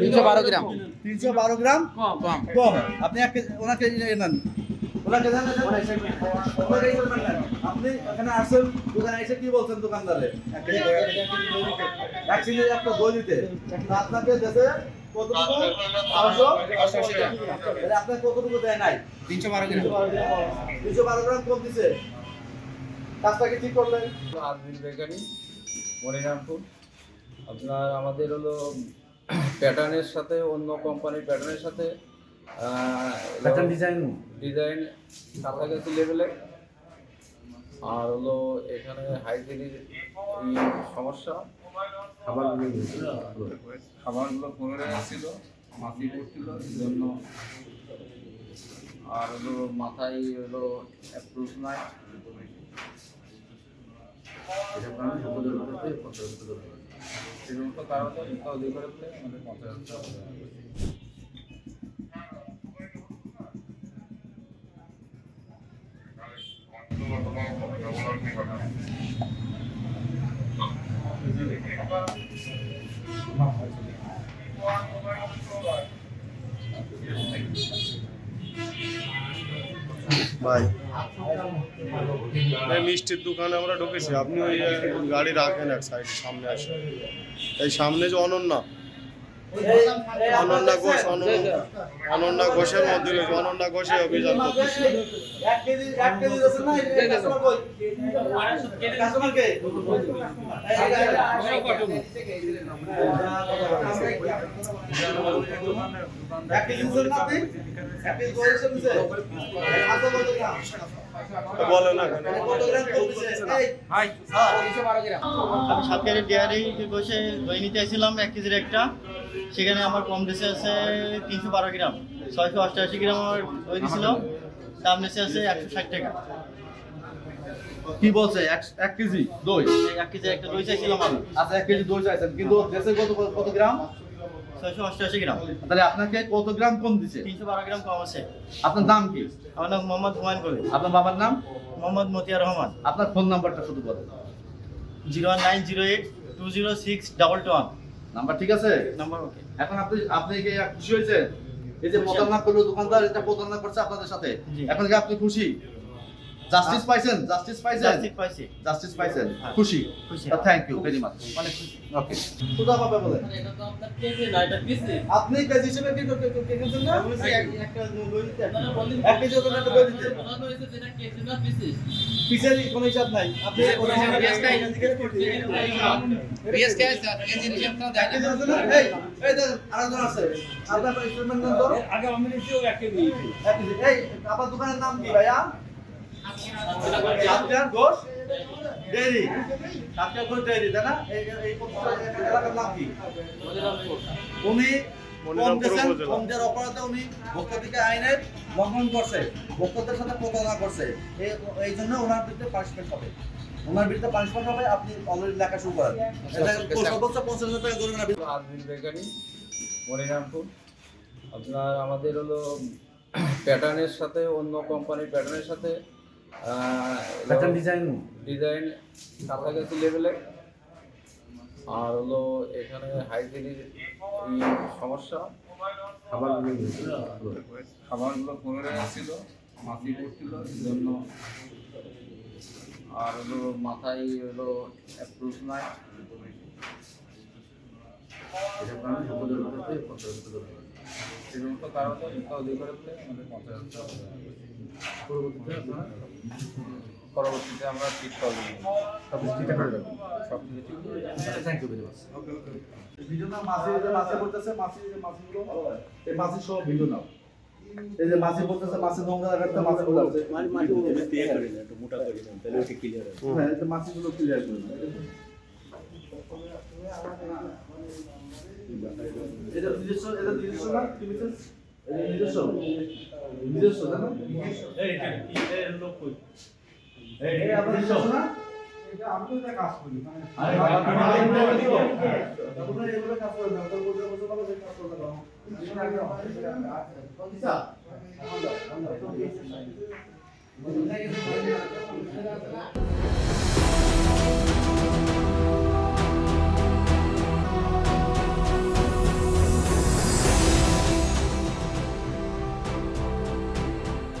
তিনশো বারো গ্রাম। তিনশো বারো গ্রাম? কম। কম। আপনি এক কেজি ওনাকে নিয়ে নেন। ওনাকে দেন, দেন, দেন। ওনাকে এই করবেন না। আপনি এখানে আসেন দোকানে এসে কি বলছেন দোকানদারে? এক কেজি একটা দই দিতে। আপনাকে দেশে আপনার কতটুকু দেয় নাই? তিনশো বারো গ্রাম। তিনশো বারো গ্রাম কম দিছে। কাজটাকে ঠিক করলেন? মনিরামপুর। আপনার আমাদের হলো প্যাটার্নের সাথে অন্য কোম্পানির প্যাটার্নের সাথে ডিজাইন ডিজাইন কাছাকাছি লেভেলে আর হলো এখানে হাইজেনিক সমস্যা। খাবারগুলো পড়ে আসছিল মাছি পড়ছিল এই জন্য আর হলো মাথায় হলো অ্যাপ্রুভ নাই। সেরকম আমাদের পঞ্চাশ হাজার টাকা দেওয়া হয়েছে। ভাই এই মিষ্টির দোকানে আমরা ঢুকেছি। আপনি ওই গাড়ি রাখেন এক সাইড, সামনে আসে এই সামনে যে অনন্যা। অনন্যা ঘোষ, অনন্যা। ঘোষের মধ্যে অনন্যা ঘোষে অভিযান করতেছে। এক কেজি এক কেজি দিয়েছেন না এই কাস্টমার কই কাস্টমার কে এক কেজি দিয়েছেন না আপনি এক কেজি দই আমি ডেয়ারি বসে নিতে এক কেজির একটা। সেখানে আমার কম দেশে আছে তিনশো বারো গ্রাম। ছয়শো অষ্টআশি গ্রাম আমার দই দিছিল। দাম দেশে আছে একশো ষাট টাকা। কি বলছে? এক এক কেজি দই? এক কেজি একটা দই চাইছিলাম আমি। আচ্ছা এক কেজি দই চাইছেন। কিন্তু দেশে কত কত গ্রাম? ছয়শো অষ্টআশি গ্রাম। তাহলে আপনাকে কত গ্রাম কম দিছে? তিনশো বারো গ্রাম কম আছে। আপনার নাম কি? আমার নাম মোহাম্মদ হুমায়ুন কবির। আপনার বাবার নাম? মোহাম্মদ মতিয়ার রহমান। আপনার ফোন নাম্বারটা শুধু বলেন। Zero nine zero eight two zero six double two one. Number ঠিক আছে? Number okay. এখন আপনি আপনি কি খুশি হয়েছে এই যে প্রতারণা করল দোকানদার এটা প্রতারণা করছে আপনাদের সাথে। এখন কি আপনি খুশি? জাস্টিস পাইছেন জাস্টিস পাইছেন জাস্টিস পাইছি জাস্টিস পাইছেন হ্যাঁ। খুশি খুশি। থ্যাংক ইউ ভেরি মাচ অনেক খুশি ওকে সুদা বাবা বলেন আপনি কেজি হিসেবে কি করতে কে না একটা দই দিতে এক কেজি ওখানে একটা দই দিতে পিসের কোনো হিসাব নাই আপনি কোনো হিসাব কেজি হিসাবটা দেয় এক কেজি আছে না এই এই দেখেন আরেকজন আছে আপনার স্টেটমেন্ট দেন তো আগে আমি কেজি এক কেজি এই আপনার দোকানের নাম কি ভাইয়া তাই না? এই এই এলাকার নাম কি? উনি অপরাধে উনি আইনের লঙ্ঘন করছে ভোক্তাদের সাথে প্রতারণা করছে। এই- এই জন্য ওনার বিরুদ্ধে পানিশমেন্ট হবে। ওনার বিরুদ্ধে পানিশমেন্ট হবে আপনি অলরেডি লেখা শুরু করেন। সর্বোচ্চ পঞ্চাশ হাজার টাকা জরিমানা বেকারি মনিরামপুর। আপনার আমাদের হলো প্যাটার্নের সাথে অন্য কোম্পানির প্যাটার্নের সাথে ডিজাইন ডিজাইন কাছাকাছি লেভেলে আর হলো এখানে হাইজেনিক সমস্যা। খাবারগুলো পড়ে আসছিল মাছি পড়ছিল এই জন্য আর হলো মাথায় হলো অ্যাপ্রুভ নাই। সেরকম কারণে অধিকারতে আমাদের পরবর্তীতে আমরা ঠিক করব সব কিছু ঠিক করে দেবো। সব কিছু ঠিক করে দেবো। Thank you very much video নাও মাছি যে মাছে বলতেছে মাছি যে মাছগুলো এই মাছি সব ভিডিও নাও এই যে মাছি বলতেছে মাছি নোংরা জায়গাতে মাছগুলো আছে। হ্যাঁ এই যে মাছিগুলো ক্লিয়ার করে নাও এটা নিজস্ব এটা নিজস্ব না? কি মিসেস এটা নিজস্ব নিজস্ব না? এই এই লোক কই? এই আপনার নিজস্ব না? আরে বাবা তুমি এগুলো কাজ করে দাও তো বুঝে বুঝে ভালো কাজ করে দাও আচ্ছা।